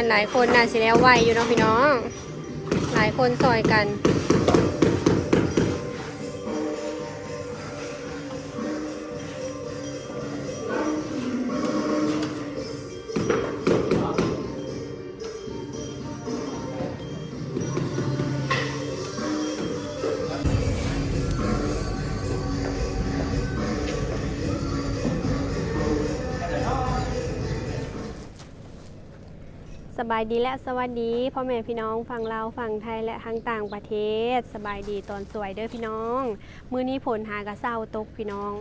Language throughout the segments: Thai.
านหลายคนน่าสิแล้วไหวอยู่เนาะพี่น้อง หลายคนซอยกัน สบายดีและสวัสดีพ่อแม่พี่น้องฝั่งลาฝั่งไทยและทางต่างประเทศ สบายดีตอนสวยเด้อพี่น้อง มื้อนี้ผลหากระเศร้าตกพี่น้อง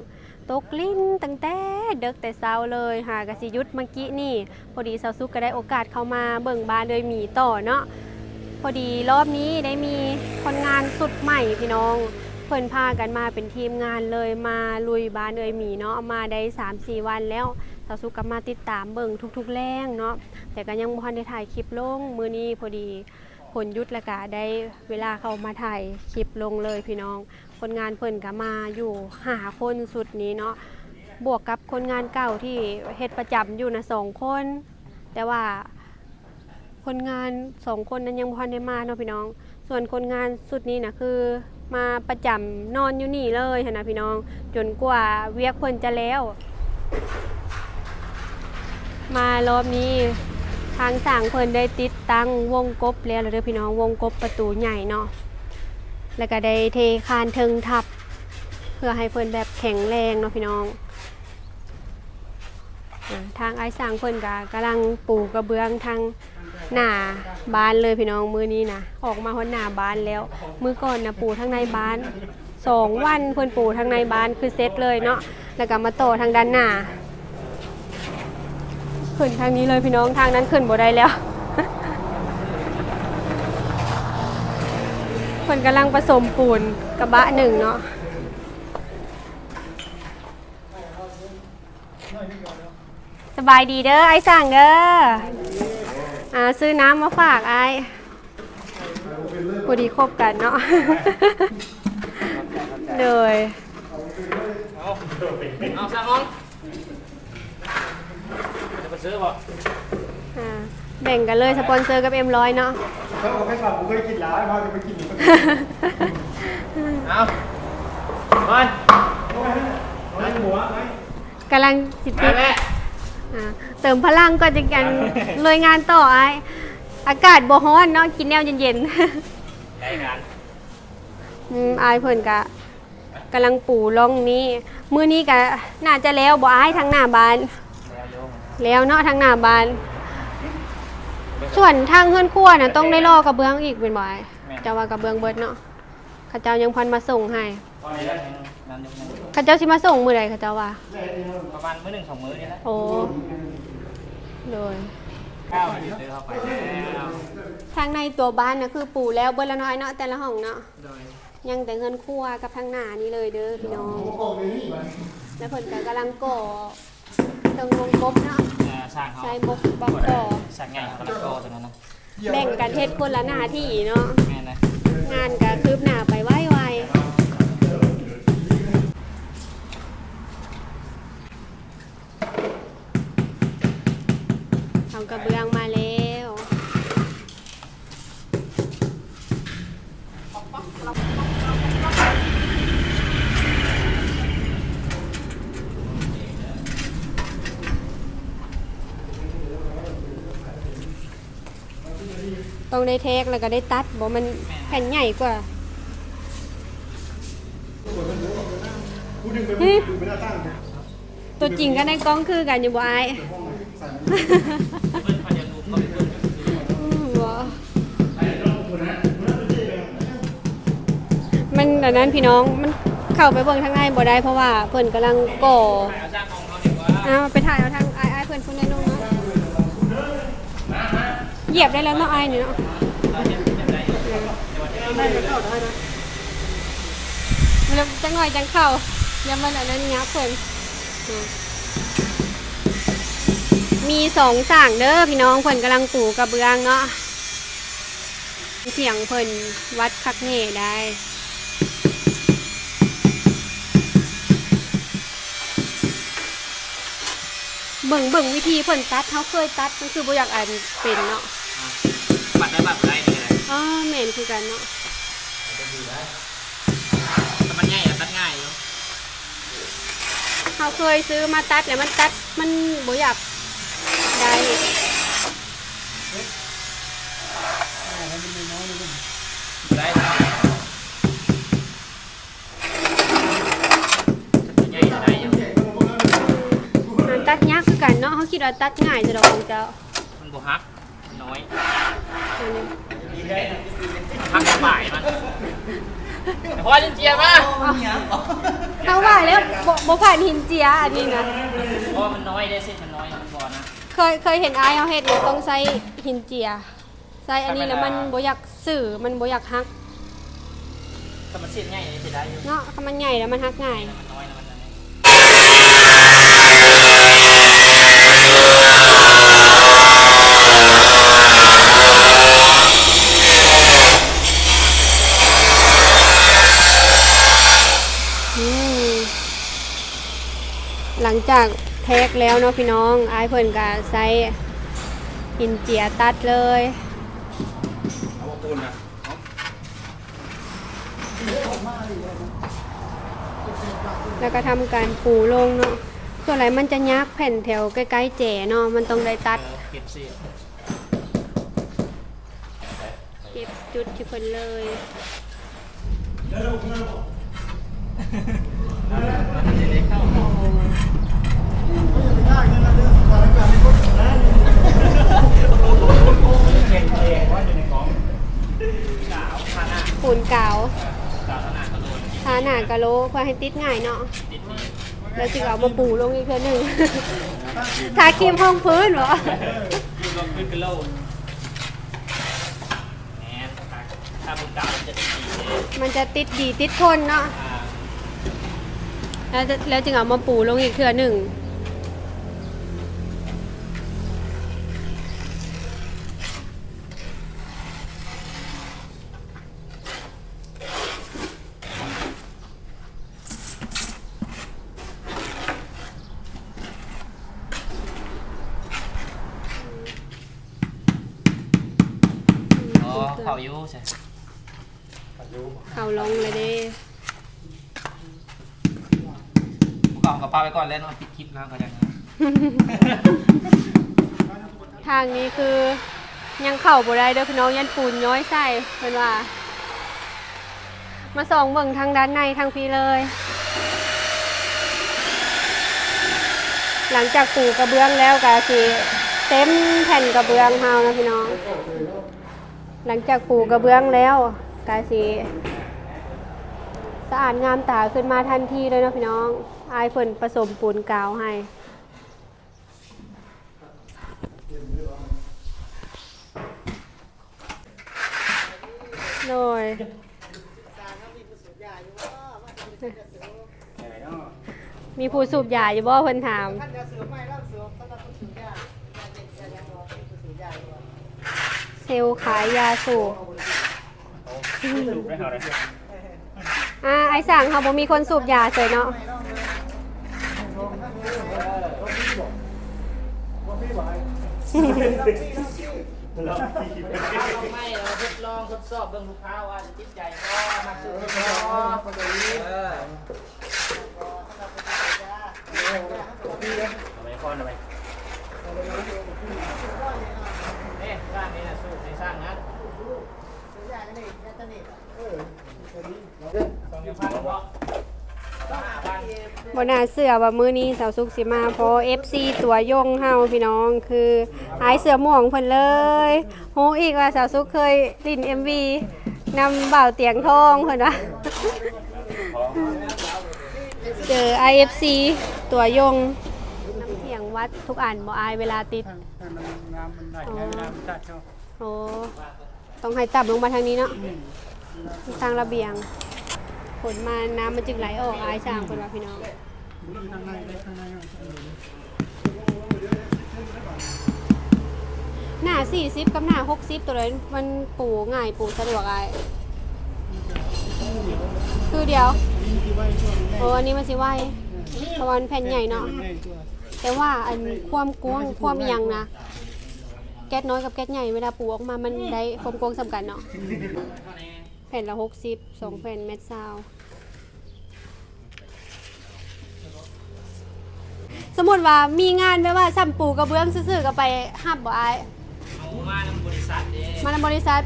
ตกลิ้นตั้งแต่เด็กแต่เช้าเลยหากระสิยุดเมื่อกี้นี่ พอดีสาวซุกก็ได้โอกาสเข้ามาเบิ่งบ้านเลยหมีต่อเนาะพอดีรอบนี้ได้มีคนงานสุดใหม่พี่น้องเพิ่นพากันมาเป็นทีมงานเลยมาลุยบ้านเอยหมีเนาะมาได้3-4วันแล้ว สาวซุกก็มาติดตามเบิ่งทุกๆแรงเนาะแต่ก็ยังบ่ทันได้ถ่ายคลิปลงมือนี้พอดีผลยุดแล้วก็ได้เวลาเขามาถ่ายคลิปลงเลยพี่น้อง คนงานเพิ่นก็มาอยู่หาคนสุดนี้เนาะบวกกับคนงานเก่าที่เฮ็ดประจำอยู่นะสองคน แต่ว่าคนงานสองคนนั้นยังบ่ทันได้มาเนาะพี่น้อง ส่วนคนงานสุดนี้นะคือ มาประจำนอนอยู่นี่เลยนนะพี่น้อง จนกว่าเวียกเพิ่นจะแล้ว มารอบนี้ทางสั่งเพิ่นได้ติดตั้งวงกบแล้วเด้อพี่น้องวงกบประตูใหญ่เนาะแล้วก็ได้เทคานเทิงทับ เพื่อให้เพิ่นแบบแข็งแรงเนาะพี่น้องอทางไอ้สั่งเพิ่นก็กำลังปูกระเบื้องทางหน้าบ้านเลยพี่น้องมือนี้นะออกมาฮอดหน้าบ้านแล้ว มือก่อนนะปูทางในบ้านสองวันเพิ่นปูทางในบ้านคือเซตเลยเนาะแล้วก็มาโตทางด้านหน้า ขึ้นทางนี้เลยพี่น้องทางนั้นขึ้นบ่ได้แล้วคนกำลังผสมปูนกระบะหนึ่งเนาะสบายดีเด้อไอ้สั่งเด้ออ่าซื้อน้ำมาฝากไอ้พอดีคบกันเนาะเลยเอาสั่งน้อง จะไปซื้อป่ะอ่าแบ่งกันเลยสปอนเซอร์กับเอ็มร้อยเนาะ ถ้าผมไม่สั่งผมเคยกินร้านพาจะไปกินอีกคนเอาบอลร้านหมูไหมกำลังสิไปปิดแม่อ่าเติมพลังก็จะกันลุยงานต่อไออากาศบ่ฮ้อนเนาะกินแนวเย็นได้งานๆ อืมอายเพิ่นกะกำลังปูล่องนี้ มื้อนี้กะน่าจะแล้วบ่อายทางหน้าบ้าน แล้วโยมแล้วเนาะทางหน้าบ้าน ส่วนทางเฮือนครัวน่ะต้องได้รอกระเบื้องอีกเป็นบ่อายจะว่ากระเบื้องเบิดเนาะเขาเจ้ายังพันมาส่งให้ตอนนี้แล้วนั่นยกนั่นเขาเจ้าสิมาส่งมื้อใดเขาเจ้าว่าประมาณมื้อหนึ่งสองมื้อนี่แหละโอ้โดยข้าวซื้อเข้าไปแล้วทางในตัวบ้านนะคือปูแล้วเบิดละน้อยเนาะแต่ละห้องเนาะโดยยังแต่เงินครัวกับทางหน้านี่เลยเด้อพี่น้อง แล้วเพิ่นก็กำลังก่อ เติงวงกบเนาะเอ่าสั่งเขาใช้บกบักกอสร้างไงเขาแล้วก็ตรงนั้นนะแบ่งกันเฮ็ดคนละหน้าที่เนาะแม่นะงานก็คืบหน้าไปไวๆเอากระเบื้องมาแล้ว ต้องได้เทคแล้วก็ได้ตัดบ่มันแผ่นใหญ่กว่าพูดถึงไปดูไม่น่าตั้งเลยตัวจริงก็ในกล้องคือกันอยู่บ่ไอ้ายเพิ่นเขาจะดูเขาเพิ่นอืมบ่มันอันนั้นพี่น้องมันเข้าไปเบิ่งทางในบ่ได้เพราะว่าเพิ่นกำลังก่อเอาสั่งของเขาดีกว่าอ่าไปถ่ายเอาทาง เหยียบได้แล้วเนาะอ้ายนี่เนาะเราจะเป็นไรอยู่เดี๋ยววันนี้ได้ก็เข้าะจังหน่อยจังเข้าอย่ามันอันนั้นยับเพิ่นอ่ามีสองสั่งเด้อพี่น้องเพิ่นกำลังปลูกกระเบื้องเนาะเสียงเพิ่นวัดคักแน่ได้เบิ่งเบิ่งวิธีเพิ่นตัดเขาเคยตัดมันคือบ่อยากอ่านเป็นเนาะ ปัดได้ปัดได้นี่แหละ อ๋อแม่นคือกันเนาะแต่มันง่ายอะตัดง่ายอยู่เขาเคยซื้อมาตัดแล้วมันตัดมันบ่อยากได้ได้ง่ายจะได้อยู่มันตัดยากคือกันเนาะเขาคิดว่าตัดง่ายจะดอกของเจ้ามันบ่ฮักน้อย อันนี้ฮักกระบ่ายมันพอจนเจียมาเขาว่าแล้วบ่บ่ผ่านหินเจียอันนี้นะเพราะมันน้อยได้เส้นมันน้อยมันบ่นะเคยเคยเห็นอายเขาเฮ็ดเนี่ยต้องใช้หินเจียใส่อันนี้แล้วมันบ่อยากสื่อมันบ่อยากฮักถ้ามันเส้นง่ายจะได้อยู่เนาะถ้ามันใหญ่แล้วมันฮักง่ายมันน้อยนะมันน้อย อืมห ลังจากแท็กแล้วเนาะพี่น้องไอายเพิ่นก็ใส่หินเจียตัดเลยเอาปูนนะแล้วก็ทำการปูลงเนาะส่วนไหนมันจะยักแผ่นแถวใกล้ๆแจ๋เนาะมันต้องได้ตัด เก็บจุดที่เพิ่นเลยเด้เงินนะเรานการณ์ที่คนนะเก็บอกล่องหนาวขนา ปูนกาวกาวขนาดกระโดดทาหนากะโลเพื่อให้ติดง่ายเนาะนิดนี้แล้วจึงเอามาปูลงอีกเทื่อหนึงทาครีมห้องพื้นเหรอดูลงขึ้นกันโลดแหมถ้าบนกาวมันจะดีเลยมันจะติดดีติดทนเนาะอ่าแล้วแล้วจึงเอามาปูลงอีกเทื่อหนึ่ง อ๋อเขาอยู่ใช่เขาลงเลยเด้พวกเขากับป้าไปก่อนแล้วเนาะปิดคลิปแล้วก็ยังทางนี้คือยังเข้าบ่ได้เด้อพี่น้องยันปูนย้อยใส่เพิ่นว่า มาส่องเบิ่งทางด้านในทางพี่เลย หลังจากปูกระเบื้องแล้วก็สิเต็มแผ่นกระเบื้องเฮานะพี่น้อง หลังจากปูกระเบื้องแล้วก็สิสะอาดงามตาขึ้นมาทันทีเลยนะพี่น้อง อายเพิ่นผสมปูนกาวให้โดยมีผู้สูบยาอยู่บ่เพิ่นถาม ซลล์ขายยาสูบอ่าไอ้สั่งเขาบ่มีคนสูบยาเฉยเนาะไม่เราทดลองทดสอบเบิ่งลูกค้าว่าจะติดใจก็มาซื้อเออเอาไปคนเอาไปนี่สร้างนี่นะสู้ในสร้างนะสองพันเพราะพัน บ่น่าเสือว่ามื้อนี้สาวสุกสิมาเพราะ FC ตัวยงเฮาพี่น้องคืออายเสือม่วงเพิ่นเลยโหอีกว่าสาวสุกเคยลิน MV นำบ่าวเตียงทองเพิ่นว่าเจอ IFC ตัวยงน้ำเสียงวัดทุกอันบ่อายเวลาติดให้มันงามมันได้งามมันตัดเขาโอ้ต้องให้ตับลงมาทางนี้เนาะ ทางระเบียงฝนมาน้ำมันจึงไหลออกอายช่างเพิ่นว่าพี่น้องข้างในข้างในหน้า40กับหน้า60ตัวเลยมันปูง่ายปูสะดวกอายคือเดียวโอ้อันนี้มันสิไวเพราะวันแผ่นใหญ่เนาะแต่ว่าอันความกว้างความยังนะแก๊สน้อยกับแก๊สใหญ่เวลาปูออกมามันได้ความกว้างสำคัญเนาะ แผ่นละหกสิบสองแผ่นเม็ดซาวสมมติว่ามีงานแบบว่าซ้ำปูกระเบื้องซื่อๆก็ไปห้ามบ่อายเอามานํบริษัทเด้มาในบริษัท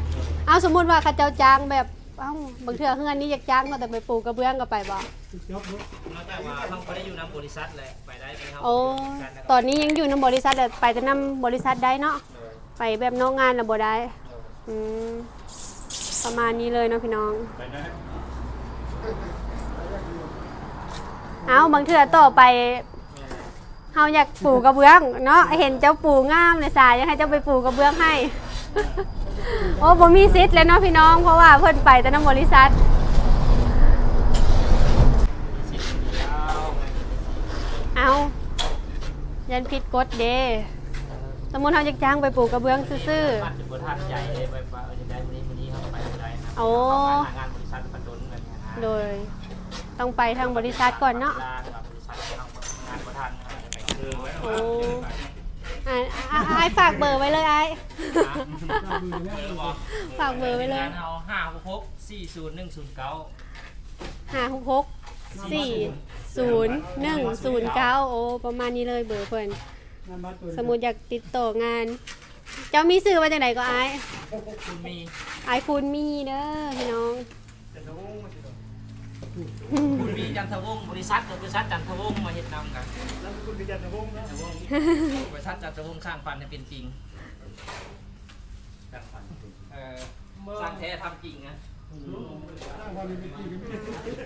เอาสมมติว่าเขาเจ้าจ้างแบบเอ้าบางเทื่อเฮือนนี้อยากจ้างเขาแต่ไปปูกระเบื้องก็ไปบ่นอกจากว่าเขาบ่ได้อยู่นํบริษัทแหละไปได้ไปเฮาโอ้ตอนนี้ยังอยู่ในบริษัทแต่ไปแต่นำบริษัทได้เนาะไปแบบนอกงานแล้วบ่ได้อืม ประมาณนี้เลยเนาะพี่น้องไปได้เอาบางเทื่อต่อไปเฮาอยากปลูกกระเบื้องเนาะเห็นเจ้าปลูกงามเลยสายอยากให้เจ้าไปปลูกกระเบื้องให้ โอ้ผมมีสิทธิ์เลยเนาะพี่น้อง เพราะว่าเพิ่นไปแต่น้ำบริษัทสิบเดียวเอายันผิดกฎเด้สมมุติเฮาอยากจ้างไปปลูกกระเบื้องซื่อบ้ โอ้เขาไปหางานบริษัทปันดนแบบนี้นะๆโดย ต้องไปทางบริษัทก่อนเนาะ วลาแบบบริษัทเขางานบ่ทันเขาจะไปคือไว้โอ้อ่าอ่าอ่าไอ้ฝากเบอร์ไว้เลยไอ้ ฝากเบอร์ไว้เลย งานเอาห้าหกหกสี่ศูนย์หนึ่งศูนย์เก้าห้าหกหกสี่ศูนย์หนึ่งศูนย์เก้าโอ้ประมาณนี้เลยเบอร์เพิ่นสมมุติอยากติดต่องาน เจ้ามีสื่อมาจากไหนก็ไอ้คุณมีไอ้คุณมีเด้อพี่น้องคุณมีจันทวงศ์บริษัทกับบริษัทจันทวงศ์มาเฮ็ดนำกันแล้วคุณพิจารณาวงศ์นะจันทวงศ์บริษัทจันทวงศ์สร้างฝันให้เป็นจริงเออสร้างแท้ทำจริงนะตั้งความเป็นจริงไม่ได้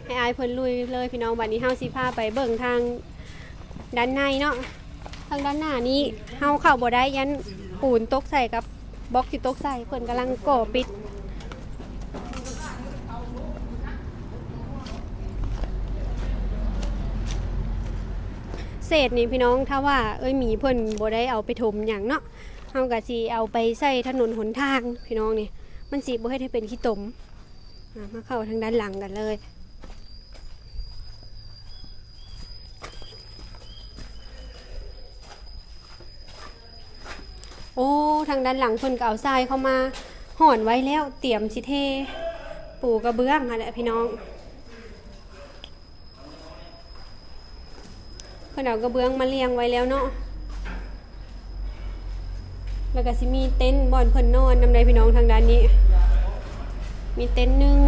ให้ไอ้เพิ่นลุยเลยพี่น้องบัดนี้เฮาสิพาไปเบิ่งทางด้านในเนาะทางด้านหน้านี้เฮาเข้าบ่ได้ยัน ปูนตกใส่กับบล็อกที่ตกใส่เพิ่นกำลังก่อปิดเศษนี่พี่น้องถ้าว่าเอ้ยหมีเพิ่นบ่ได้เอาไปถมหยังเนาะเฮาก็สิเอาไปใส่ถนนหนทางพี่น้องนี่มันสิบ่ให้ได้เป็นขี้ตมมาเข้าทางด้านหลังกันเลย โอ้ทางด้านหลังเพิ่นก็เอาทรายเข้ามาห่อนไว้แล้วเตรียมสิเทปูกระเบื้องอะไรพี่น้อง เพิ่นเอากระเบื้องมาเรียงไว้แล้วเนาะแล้วก็สิมีเต็นท์บอนเพิ่นนอนนำใดพี่น้องทางด้านนี้ มีเต็นท์หนึ่ง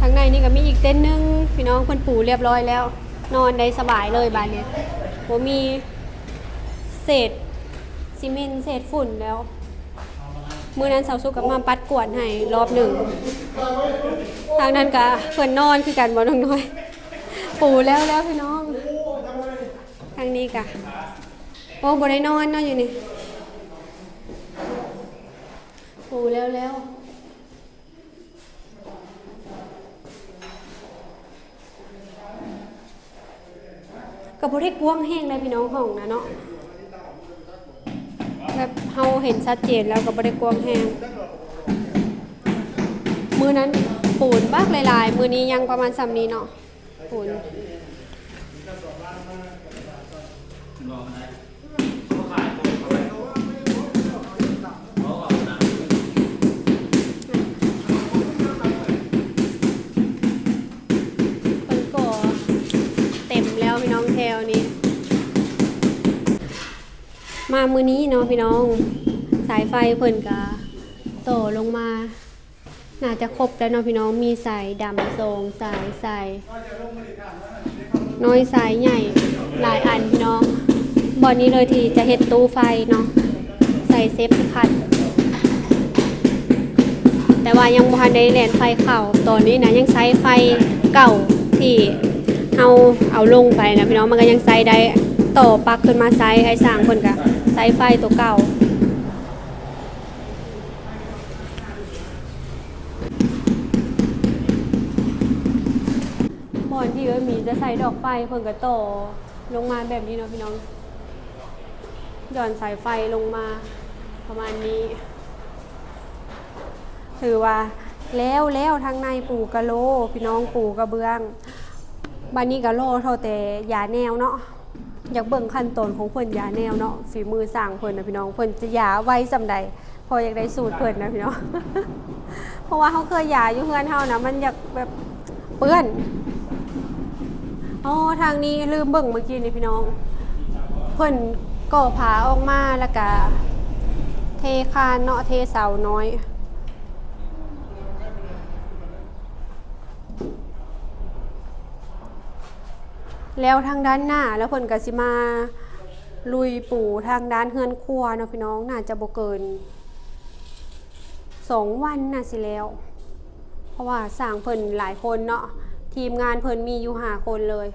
ทางในนี่ก็มีอีกเต็นท์หนึ่งพี่น้องเพิ่นปูเรียบร้อยแล้ว นอนได้สบายเลยบานนี้บ่มี เศษซีเมนต์เศษฝุ่นแล้ว มื้อนั้นเสาสุกกับมาปัดกวาดให้รอบหนึ่ง ทางนั้นก็เพิ่นนอนคือกันบ่น้องน้อย ปูแล้วแล้วพี่น้อง ทางนี้กะโอ้บ่ได้นอนเนาะอยู่นี่ ปูแล้วแล้วก็บ่ได้กว้างแห้งเลยพี่น้องห้องนะเนาะ แบบเฮาเห็นชัดเจนแล้วก็บ่ได้กว้างแห้งมือนั้นปูนบากหลายๆ มือนี้ยังประมาณสำนี้เนาะปูนคนก่อเต็มแล้วพี่น้องแถวนี้ มามือนี้เนาะพี่น้อง สายไฟเพิ่นกะต่อลงมา น่าจะครบแล้วเนาะพี่น้องมีสายดำทรงสายสายน้อยสายใหญ่หลายอันพี่น้องบอนนี้เลยที่จะเฮ็ดตู้ไฟเนาะใส่เซฟพัดแต่ว่ายังบ่ทันได้แลนไฟเข้าตอนนี้นะยังใช้ไฟเก่าที่เอาเอาลงไปนะพี่น้องมันก็ยังใช้ได้ต่อปักขึ้นมาใช้ไอ้สร้างเพิ่นก็ ใช้ไฟตัวเก่าบ่อนที่เอ้มีจะใส่ดอกไฟเพิ่นก็ต่อลงมาแบบนี้เนาะพี่น้องหย่อนสายไฟลงมาประมาณนี้ ถือว่าแล้วแล้วทางในปูกระโล พี่น้องปูกระเบื้องบ้านนี้ก็โลเท่าแต่ยาแนวเนาะ อยากเบิ่งขั้นตอนของเพิ่นยาแนวเนาะฝีมือสร้างเพิ่นนะพี่น้องเพิ่นจะยาไว้ซำใดพออยากได้สูตรเพิ่นนะพี่น้องเพราะว่าเขาเคยยาอยู่เฮือนเฮานะมันอยากแบบเปื้อนอ๋อทางนี้ลืมเบิ่งเมื่อกี้นี่พี่น้อง เพิ่นก่อผาออกมาแล้วก็เทคานเนาะเทเสาน้อย แล้วทางด้านหน้าแล้วเพิ่นก็สิมาลุยปูทางด้านเฮือนครัวเนาะพี่น้องน่าจะบ่เกินสองวันน่ะสิแล้ว เพราะว่าสร้างเพิ่นหลายคนเนาะทีมงานเพิ่นมีอยู่ห้าคนเลย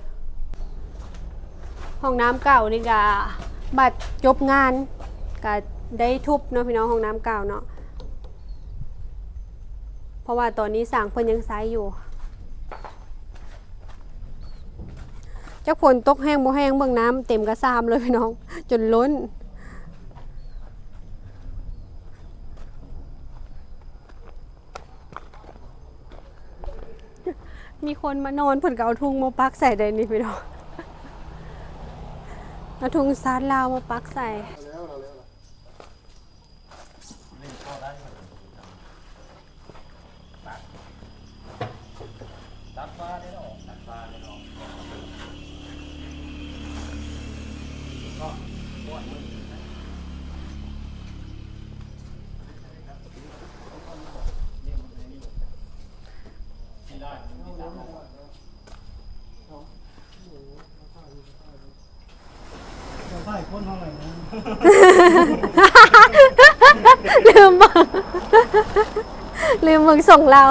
ห้องน้ำเก่านี่ก็บัดจบงานก็ได้ทุบเนาะพี่น้องห้องน้ำเก่าเนาะเพราะว่าตอนนี้สร้างเพิ่นยังใช้อยู่ จักฝนตกแห้งบ่แห้งเบื้องน้ำเต็มกระซามเลยพี่น้อง จนล้น มีคนมานอนเพิ่นก็เอาทุ่งมาปักใส่ได้นี่พี่น้องเอาทุ่งซาดลาวมาปักใส่ แล้วเราแล้ว ตัดฟ้าได้หรอตัดฟ้าได้หรอก็ปวดมือนะ เราใต้ คนเท่าไหร่นะลืมบิ่งลืมเบิ่งส่งเรา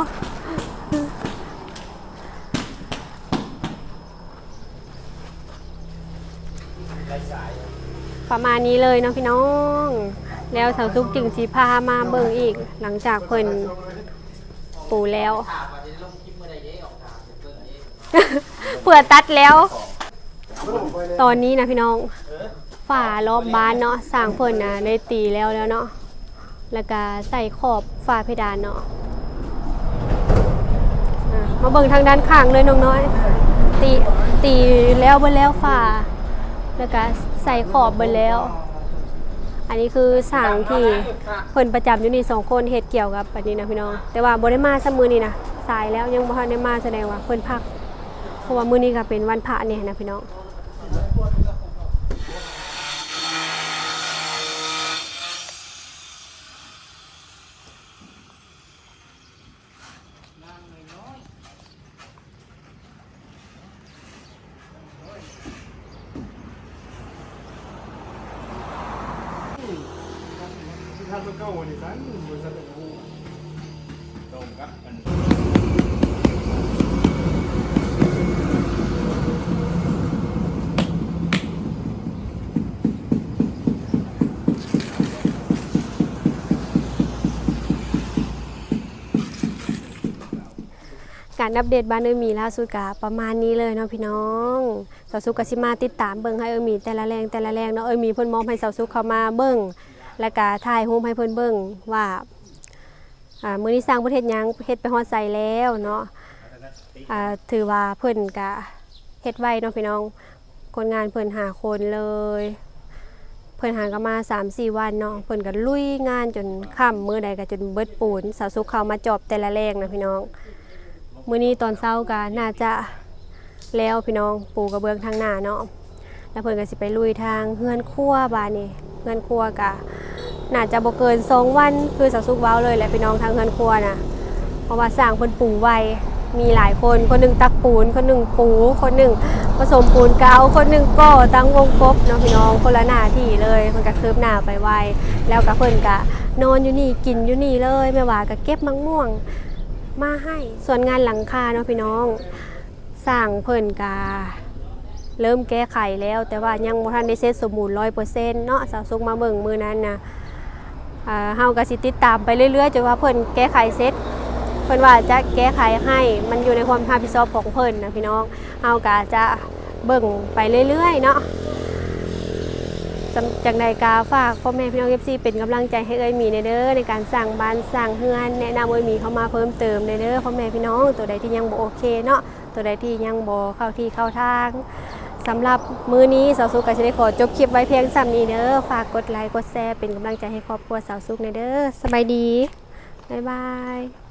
ประมาณนี้เลยเนาะพี่น้อง แล้วสาวซุกจึงสีพามาเบิ่งอีก หลังจากเพิ่นปูแล้วถามว่าจะลงคลิปเมื่อใดเย้ออกถามเพิ่งเย้เผื่อตัดแล้ว ตอนนี้นะพี่น้อง ฝารอบบ้านเนาะสร้างเพิ่นนะได้ตีแล้วแล้วเนาะแล้วก็ใส่ขอบฝาเพดานเนาะมาเบิ่งทางด้านข้างเลยน้องน้อย ตีตีแล้วเบิ่แล้วฝาแล้วก็ใส่ขอบเบิ่แล้ว อันนี้คือสร้างที่เพิ่นประจำอยู่นี่สองคนเฮ็ดเกี่ยวกับอันนี้นะพี่น้อง แต่ว่าบ่ได้มาซะมื้อนี้นะสายแล้วยังบ่ทันได้มาแสดงว่าเพิ่นพักเพราะว่ามื้อนี้ก็เป็นวันพระเนี่ยนะพี่น้อง ที่ท่านมันเก้าวันนี้ท่านบริษัทเอกกู ตรงกับมัน การอัปเดตบ้านเออมีล่าสุดกะประมาณนี้เลยเนาะพี่น้องสาวสุกกสิมาติดตามเบิ่งให้เออมีแต่ละแรงแต่ละแรงเนาะเออมีเพิ่นมอบให้สาวสุกเข้ามาเบิ่งแล้วก็ถ่ายรูปให้เพิ่นเบิ่งว่าอ่ามื้อนี้สร้างประเทศยังเฮ็ดไปฮอดใส่แล้วเนาะอ่าถือว่าเพิ่นก็เฮ็ดไว้เนาะพี่น้องคนงานเพิ่นหาคนเลย เพิ่นหากันมา3-4วันเนาะเพิ่นก็ลุยงานจนค่ำมือใดก็จนเบิดปูนสาวสุกเข้ามาจอบแต่ละแรงนะพี่น้อง มื้อนี้ตอนเช้าก็น่าจะแล้วพี่น้องปูกระเบื้องทางหน้าเนาะแล้วเพิ่นก็สิไปลุยทางเฮือนครัวบานนี่เฮือนครัวก็น่าจะบ่เกินสองวันคือสาวสุกเว้าเลยแหละพี่น้องทางเฮือนครัวน่ะเพราะว่าสร้างเพิ่นปูไวมีหลายคนคนหนึ่งตักปูน คนหนึ่งปูคนหนึ่งผสมปูนเกาวคนหนึ่งก็ตั้งวงกบเนาะพี่น้องคนละหน้าที่เลยมันก็คืบหน้าไปไวแล้วก็เพิ่นก็นอนอยู่นี่กินอยู่นี่เลยแม่ว่าก็เก็บมังม่วง มาให้ส่วนงานหลังคาเนาะพี่น้องสร้างเพิ่นกา เริ่มแก้ไขแล้ว แต่ว่ายังบ่ทันได้เสร็จสมบูรณ์100%เนาะสาวสุกมาเบิ่งมือนั้นนะเฮาก็สิติดตามไปเรื่อยๆจนว่าเพิ่นแก้ไขเสร็จเพิ่นว่าจะแก้ไขให้มันอยู่ในความรับผิดชอบของเพิ่นนะพี่น้องเฮาก็จะเบิ่งไปเรื่อยๆเนาะ จำจังใดกาฝากพ่อแม่พี่น้อง FC เป็นกำลังใจให้เอ้ยมีในเด้อในการสร้างบ้านสร้างเฮือนแนะนำเอ้ยมีเข้ามาเพิ่มเติมในเด้อพ่อแม่พี่น้องตัวใดที่ยังบ่โอเคเนาะตัวใดที่ยังบ่เข้าที่เข้าทางสำหรับมื้อนี้สาวสุกก็จะได้ขอจบคลิปไว้เพียงซ้ำนี้เด้อฝากกดไลค์กดแชร์เป็นกำลังใจให้ครอบครัวสาวสุกในเด้อสบายดีบ๊ายบาย